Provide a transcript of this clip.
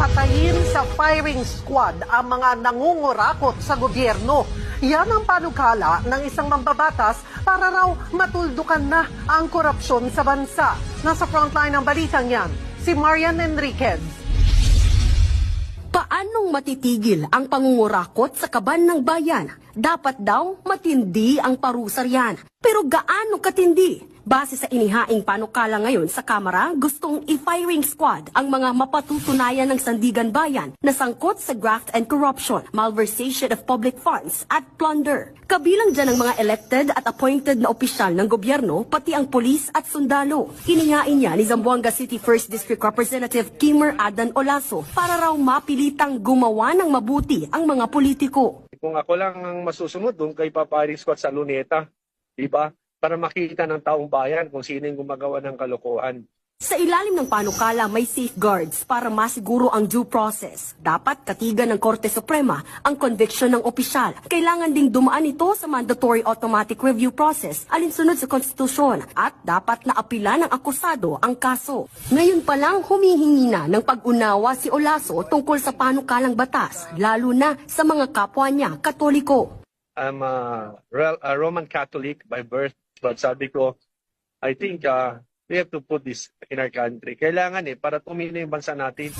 Patayin sa firing squad ang mga nangungurakot sa gobyerno. Yan ang panukala ng isang mambabatas para raw matuldukan na ang korupsyon sa bansa. Nasa frontline ng balitang yan, si Marian Enriquez. Paanong matitigil ang pangungurakot sa kaban ng bayan? Dapat daw matindi ang parusa riyan. Pero gaano katindi? Base sa inihaing panukala ngayon sa Kamara, gustong i-firing squad ang mga mapatutunayan ng Sandigan Bayan na sangkot sa graft and corruption, malversation of public funds at plunder. Kabilang dyan ang mga elected at appointed na opisyal ng gobyerno, pati ang polis at sundalo. Hinihain niya ni Zamboanga City 1st District Representative Kimmer Adan Olaso para raw mapilitang gumawa ng mabuti ang mga politiko. Kung ako lang ang masusunod doon kay Paparing Squad sa Luneta, di ba? Para makita ng taong bayan kung sino yung gumagawa ng kalokohan. Sa ilalim ng panukala may safeguards para masiguro ang due process. Dapat katigan ng Korte Suprema ang conviction ng opisyal. Kailangan ding dumaan ito sa mandatory automatic review process alinsunod sa konstitusyon at dapat na apila ng akusado ang kaso. Ngayon pa lang humihingi na ng pag-unawa si Olaso tungkol sa panukalang batas, lalo na sa mga kapwa niya katoliko. I'm a, a Roman Catholic by birth, but sabi ko, I think uh, we have to put this in our country. Kailangan eh, para tumino yung bansa natin.